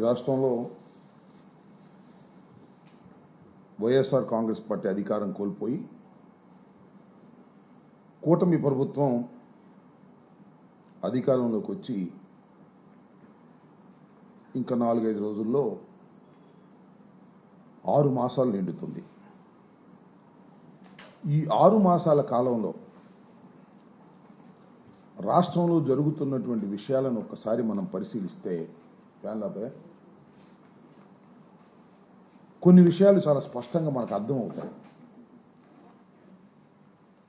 రాష్ట్రంలో వైఎస్ఆర్ కాంగ్రెస్ పార్టీ అధికారం కోల్పోయి కూటమి ప్రభుత్వం అధికారంలోకి వచ్చి ఇంకా నాలుగైదు రోజుల్లో ఆరు మాసాలు నిండుతుంది. ఈ ఆరు మాసాల కాలంలో రాష్ట్రంలో జరుగుతున్నటువంటి విషయాలను ఒక్కసారి మనం పరిశీలిస్తే వేలాపే కొన్ని విషయాలు చాలా స్పష్టంగా మనకు అర్థమవుతాయి.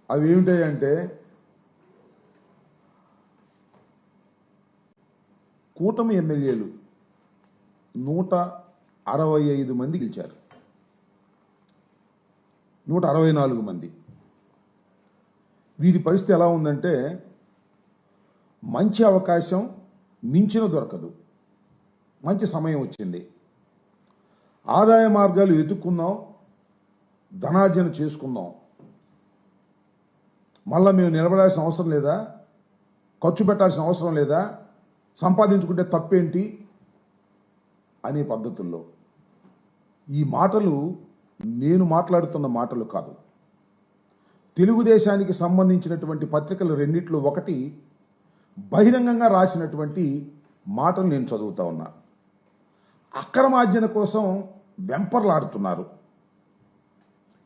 అవి ఏమిటాయంటే కూటమి ఎమ్మెల్యేలు నూట అరవై ఐదు మంది గెలిచారు. నూట అరవై నాలుగు మంది. వీరి పరిస్థితి ఎలా ఉందంటే మంచి అవకాశం మించిన దొరకదు. మంచి సమయం వచ్చింది. ఆదాయ మార్గాలు వెతుక్కుందాం ధనార్జన చేసుకుందాం మళ్ళా మేము నిలబడాల్సిన అవసరం లేదా? ఖర్చు పెట్టాల్సిన అవసరం లేదా? సంపాదించుకుంటే తప్పేంటి? అనే పద్ధతుల్లో. ఈ మాటలు నేను మాట్లాడుతున్న మాటలు కాదు. తెలుగుదేశానికి సంబంధించినటువంటి పత్రికలు రెండిట్లో ఒకటి బహిరంగంగా రాసినటువంటి మాటలు నేను చదువుతా ఉన్నా. అక్రమార్జన కోసం వెంపర్లాడుతున్నారు.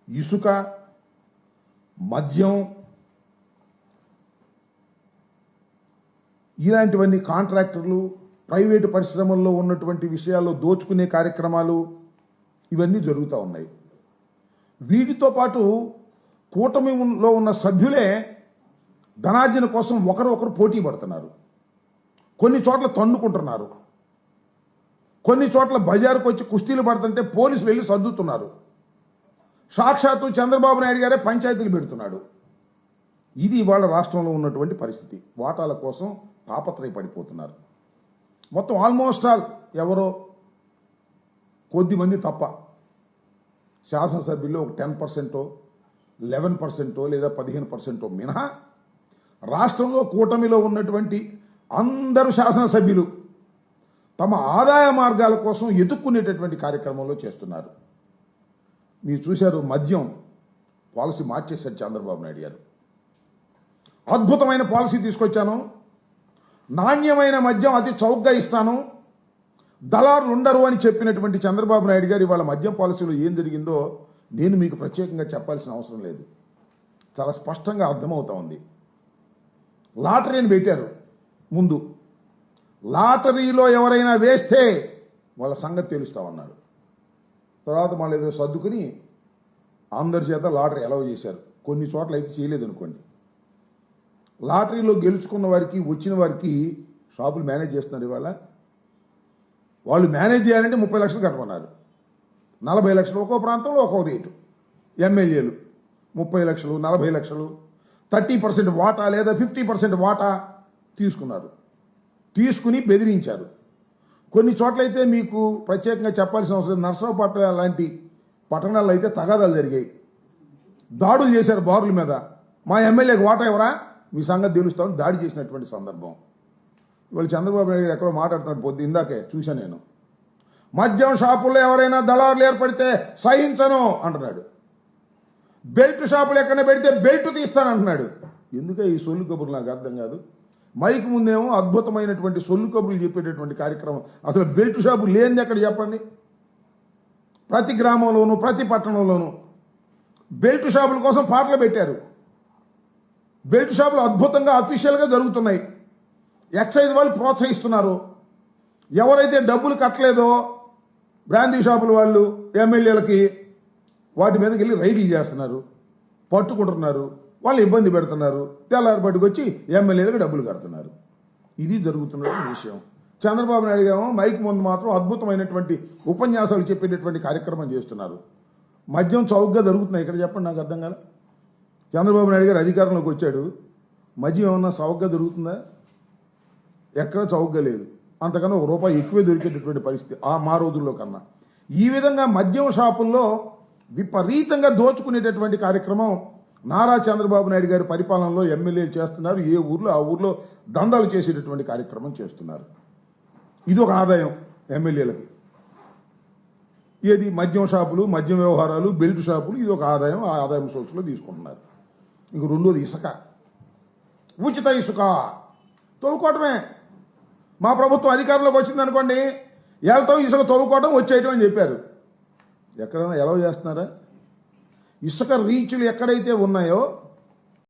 ఇసుక మద్యం ఇలాంటివన్నీ కాంట్రాక్టర్లు ప్రైవేటు పరిశ్రమల్లో ఉన్నటువంటి విషయాల్లో దోచుకునే కార్యక్రమాలు ఇవన్నీ జరుగుతూ ఉన్నాయి. వీటితో పాటు కూటమిలో ఉన్న సభ్యులే ధనార్జన కోసం ఒకరు ఒకరు పోటీ పడుతున్నారు. కొన్ని చోట్ల తన్నుకుంటున్నారు. కొన్ని చోట్ల బజార్కు వచ్చి కుస్తీలు పడుతుంటే పోలీసులు వెళ్ళి సర్దుతున్నారు. సాక్షాత్తు చంద్రబాబు నాయుడు గారే పంచాయతీలు పెడుతున్నాడు. ఇది ఇవాళ రాష్ట్రంలో ఉన్నటువంటి పరిస్థితి. వాటాల కోసం తాపత్రయపడిపోతున్నారు మొత్తం ఆల్మోస్ట్ ఆల్ ఎవరో కొద్దిమంది తప్ప శాసనసభ్యుల్లో ఒక టెన్ పర్సెంటో లెవెన్ పర్సెంటో లేదా పదిహేను పర్సెంటో మినహా రాష్ట్రంలో కూటమిలో ఉన్నటువంటి అందరు శాసనసభ్యులు. తమ ఆదాయ మార్గాల కోసం ఎదుక్కునేటటువంటి కార్యక్రమంలో చేస్తున్నారు. మీరు చూశారు మద్యం పాలసీ మార్చేశారు చంద్రబాబు నాయుడు గారు. అద్భుతమైన పాలసీ తీసుకొచ్చాను. నాణ్యమైన మద్యం అతి చౌకగా ఇస్తాను. దళారులు ఉండరు అని చెప్పినటువంటి చంద్రబాబు నాయుడు గారు ఇవాళ మద్యం పాలసీలో ఏం జరిగిందో నేను మీకు ప్రత్యేకంగా చెప్పాల్సిన అవసరం లేదు. చాలా స్పష్టంగా అర్థమవుతా ఉంది. లాటరీని పెట్టారు ముందు. లాటరీలో ఎవరైనా వేస్తే వాళ్ళ సంగతి తెలుస్తా ఉన్నారు తర్వాత మళ్ళీ ఏదో సర్దుకుని అందరి చేత లాటరీ అలౌ చేశారు. కొన్ని చోట్ల అయితే చేయలేదు అనుకోండి లాటరీలో గెలుచుకున్న వారికి వచ్చిన వారికి షాపులు మేనేజ్ చేస్తున్నారు ఇవాళ. వాళ్ళు మేనేజ్ చేయాలంటే ముప్పై లక్షలు కట్టమన్నారు నలభై లక్షలు ఒక్కో ప్రాంతంలో ఒక్కో రేటు. ఎమ్మెల్యేలు ముప్పై లక్షలు నలభై లక్షలు థర్టీ పర్సెంట్ వాటా లేదా ఫిఫ్టీ పర్సెంట్ వాటా తీసుకున్నారు. తీసుకుని బెదిరించారు. కొన్ని చోట్లయితే మీకు ప్రత్యేకంగా చెప్పాల్సిన అవసరం నర్సరావుపట్ల లాంటి పట్టణాల్లో అయితే తగాదాలు జరిగాయి. దాడులు చేశారు బారుల మీద. మా ఎమ్మెల్యేకి వాటా ఎవరా మీ సంగతి తెలుస్తామని దాడి చేసినటువంటి సందర్భం. ఇవాళ చంద్రబాబు నాయుడు ఎక్కడో మాట్లాడుతున్నాడు పొద్దు ఇందాకే చూశాను నేను. మద్యం షాపుల్లో ఎవరైనా దళారులు ఏర్పడితే సహించను అంటున్నాడు. బెల్ట్ షాపులు ఎక్కడ పెడితే బెల్ట్ తీస్తానంటున్నాడు ఎందుకే ఈ సొల్లు కబుర్లు నాకు అర్థం కాదు? మైక్ ముందేమో అద్భుతమైనటువంటి సొల్లు కబుర్లు చెప్పేటటువంటి కార్యక్రమం. అసలు బెల్ట్ షాపు లేనిది ఎక్కడ చెప్పండి? ప్రతి గ్రామంలోనూ ప్రతి పట్టణంలోనూ బెల్ట్ షాపుల కోసం పాటలు పెట్టారు. బెల్ట్ షాపులు అద్భుతంగా అఫీషియల్గా జరుగుతున్నాయి. ఎక్సైజ్ వాళ్ళు ప్రోత్సహిస్తున్నారు. ఎవరైతే డబ్బులు కట్టలేదో బ్రాందీ షాపుల వాళ్ళు ఎమ్మెల్యేలకి వాటి మీదకి వెళ్ళి రైడ్లు చేస్తున్నారు పట్టుకుంటున్నారు. వాళ్ళు ఇబ్బంది పెడుతున్నారు. తెల్లారిపాటికి వచ్చి ఎమ్మెల్యేలకు డబ్బులు కడుతున్నారు. ఇది జరుగుతున్న విషయం. చంద్రబాబు నాయుడు గారు మైక్ ముందు మాత్రం అద్భుతమైనటువంటి ఉపన్యాసాలు చెప్పేటటువంటి కార్యక్రమం చేస్తున్నారు. మద్యం చౌకగా జరుగుతున్నాయి. ఇక్కడ చెప్పండి నాకు అర్థం కాలే. చంద్రబాబు నాయుడు గారు అధికారంలోకి వచ్చాడు. మద్యం ఏమన్నా చౌకగా దొరుకుతుందా ఎక్కడ చౌకగా లేదు. అంతకన్నా ఒక రూపాయి ఎక్కువే దొరికేటటువంటి పరిస్థితి ఆ మా రోజుల్లో కన్నా. ఈ విధంగా మద్యం షాపుల్లో విపరీతంగా దోచుకునేటటువంటి కార్యక్రమం నారా చంద్రబాబు నాయుడు గారి పరిపాలనలో ఎమ్మెల్యేలు చేస్తున్నారు. ఏ ఊర్లో ఆ ఊర్లో దందాలు చేసేటటువంటి కార్యక్రమం చేస్తున్నారు. ఇది ఒక ఆదాయం ఎమ్మెల్యేలకి. ఏది? మద్యం షాపులు మద్యం వ్యవహారాలు బెల్ట్ షాపులు ఇది ఒక ఆదాయం ఆ ఆదాయం సోర్సులో తీసుకుంటున్నారు. ఇంక రెండోది ఇసుక. ఉచిత ఇసుక. తవ్వుకోవటమే మా ప్రభుత్వం అధికారంలోకి వచ్చింది అనుకోండి వెళ్ళటం ఇసుక తవ్వుకోవటం వచ్చేయటం అని చెప్పారు. ఎక్కడైనా ఎలా చేస్తున్నారా? ఇసుక రీచ్లు ఎక్కడైతే ఉన్నాయో